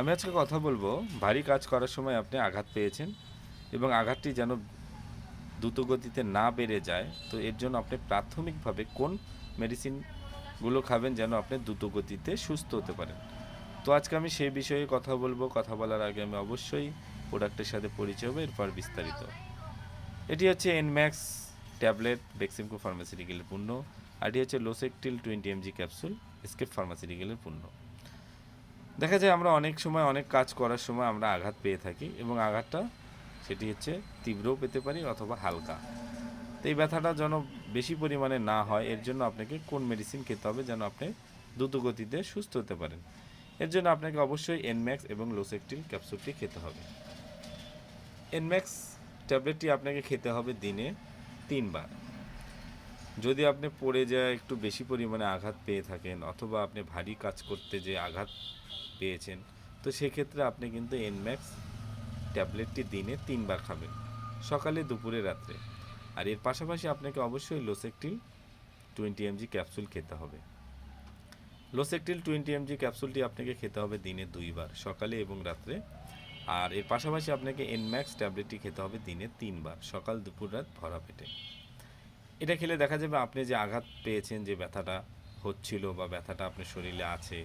আমি আজকে কথা বলব, ভারী কাজ করার সময় আপনি আঘাত পেয়েছেন এবং আঘাতটি যেন দ্রুত গতিতে না বেড়ে যায়, তো এর জন্য আপনি প্রাথমিকভাবে কোন মেডিসিনগুলো খাবেন যেন আপনি দ্রুত গতিতে সুস্থ হতে পারেন? তো আজকে আমি সেই বিষয়ে কথা বলব, কথা বলার আগে আমি অবশ্যই প্রোডাক্টের সাথে পরিচয় হব, এরপর বিস্তারিত। এটি হচ্ছে এনম্যাক্স ট্যাবলেট বেক্সিমকো ফার্মাসিউটিক্যালের পণ্য, আর এটি হচ্ছে লোসেকটিল টোয়েন্টি এমজি ক্যাপসুল স্কেপ ফার্মাসিউটিক্যালের পণ্য। দেখা যায় আমরা অনেক সময়, অনেক কাজ করার সময় আমরা আঘাত পেয়ে থাকি এবং আঘাতটা সেটি হচ্ছে তীব্রও পেতে পারি অথবা হালকা। তো এই ব্যথাটা যেন বেশি পরিমাণে না হয়, এর জন্য আপনাকে কোন মেডিসিন খেতে হবে যেন আপনি দ্রুত গতিতে সুস্থ হতে পারেন। এর জন্য আপনাকে অবশ্যই এনম্যাক্স এবং লোসেকটিল ক্যাপসুলটি খেতে হবে। এনম্যাক্স ট্যাবলেটটি আপনাকে খেতে হবে দিনে তিনবার। যদি আপনি পড়ে যায় একটু বেশি পরিমাণে আঘাত পেয়ে থাকেন অথবা আপনি ভারী কাজ করতে যে আঘাত পেয়েছেন, তো সেক্ষেত্রে আপনি কিন্তু এনম্যাক্স ট্যাবলেটটি দিনে তিনবার খাবেন, সকালে, দুপুরে, রাত্রে। আর এর পাশাপাশি আপনাকে অবশ্যই লোসেকটিল টোয়েন্টি এমজি ক্যাপসুল খেতে হবে। লোসেকটিল টোয়েন্টি এমজি ক্যাপসুলটি আপনাকে খেতে হবে দিনে দুইবার, সকালে এবং রাত্রে। আর এর পাশাপাশি আপনাকে এনম্যাক্স ট্যাবলেটটি খেতে হবে দিনে তিনবার, সকাল, দুপুর, রাত ভরা পেটে। এটা খেলে দেখা যাবে আপনি যে আঘাত পেয়েছেন, যে ব্যথাটা হচ্ছিল বা ব্যথাটা আপনার শরীরে আছে,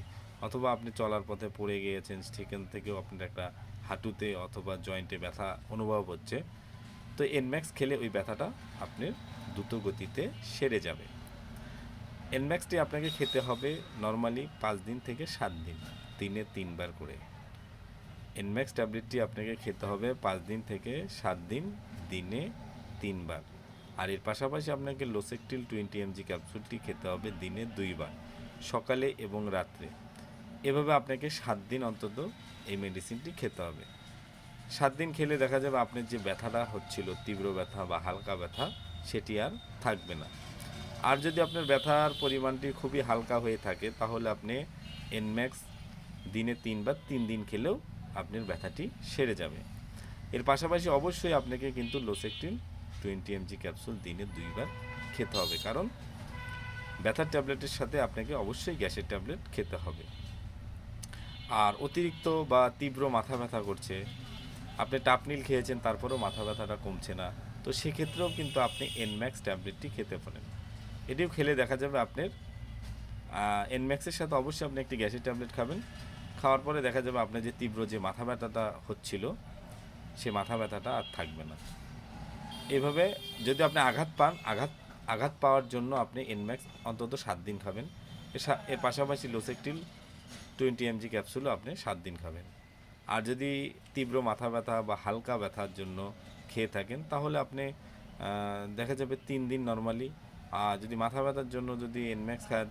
অথবা আপনি চলার পথে পড়ে গিয়েছেন, সেখান থেকেও আপনার একটা হাঁটুতে অথবা জয়েন্টে ব্যথা অনুভব হচ্ছে, তো এনম্যাক্স খেলে ওই ব্যথাটা আপনার দ্রুত গতিতে সেরে যাবে। এনম্যাক্সটি আপনাকে খেতে হবে নর্মালি পাঁচ দিন থেকে সাত দিন, দিনে তিনবার করে। এনম্যাক্স ট্যাবলেটটি আপনাকে খেতে হবে পাঁচ দিন থেকে সাত দিন, দিনে তিনবার। আর এর পাশাপাশি আপনাকে লোসেকটিল টোয়েন্টি এমজি ক্যাপসুলটি খেতে হবে দিনে দুইবার, সকালে এবং রাত্রে। এভাবে আপনাকে সাত দিন অন্তত এই মেডিসিনটি খেতে হবে। সাত দিন খেলে দেখা যাবে আপনার যে ব্যথাটা হচ্ছিল, তীব্র ব্যথা বা হালকা ব্যথা, সেটি আর থাকবে না। আর যদি আপনার ব্যথার পরিমাণটি খুবই হালকা হয়ে থাকে, তাহলে আপনি এনম্যাক্স দিনে তিনবার তিন দিন খেলেও আপনার ব্যথাটি সেরে যাবে। এর পাশাপাশি অবশ্যই আপনাকে কিন্তু লোসেকটিন টোয়েন্টি এমজি ক্যাপসুল দিনে দুইবার খেতে হবে। কারণ ব্যথার ট্যাবলেটের সাথে আপনাকে অবশ্যই গ্যাসের ট্যাবলেট খেতে হবে। আর অতিরিক্ত বা তীব্র মাথা ব্যথা করছে, আপনি টাপনিল খেয়েছেন, তারপরেও মাথা ব্যথাটা কমছে না, তো সেক্ষেত্রেও কিন্তু আপনি এনম্যাক্স ট্যাবলেটটি খেতে পারেন। এটিও খেলে দেখা যাবে আপনার এনম্যাক্সের সাথে অবশ্যই আপনি একটি গ্যাসের ট্যাবলেট খাবেন। খাওয়ার পরে দেখা যাবে আপনার যে তীব্র যে মাথা ব্যথাটা হচ্ছিল, সে মাথা ব্যথাটা আর থাকবে না। এভাবে যদি আপনি আঘাত পান, আঘাত আঘাত পাওয়ার জন্য আপনি এনম্যাক্স অন্তত সাত দিন খাবেন। এর পাশাপাশি লোসেকটিল টোয়েন্টি এমজি ক্যাপসুলও আপনি সাত দিন খাবেন। আর যদি তীব্র মাথা ব্যথা বা হালকা ব্যথার জন্য খেয়ে থাকেন, তাহলে আপনি দেখা যাবে তিন দিন নর্মালি আর যদি মাথা ব্যথার জন্য যদি এনম্যাক্স খাওয়া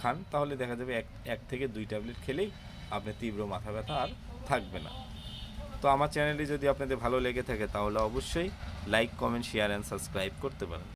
খান, তাহলে দেখা যাবে এক এক থেকে দুই ট্যাবলেট খেলেই আপনি তীব্র মাথা ব্যথা আর থাকবে না। তো আমার চ্যানেলটি যদি আপনাদের ভালো লেগে থাকে, তাহলে অবশ্যই like comment share and subscribe করতে পারেন।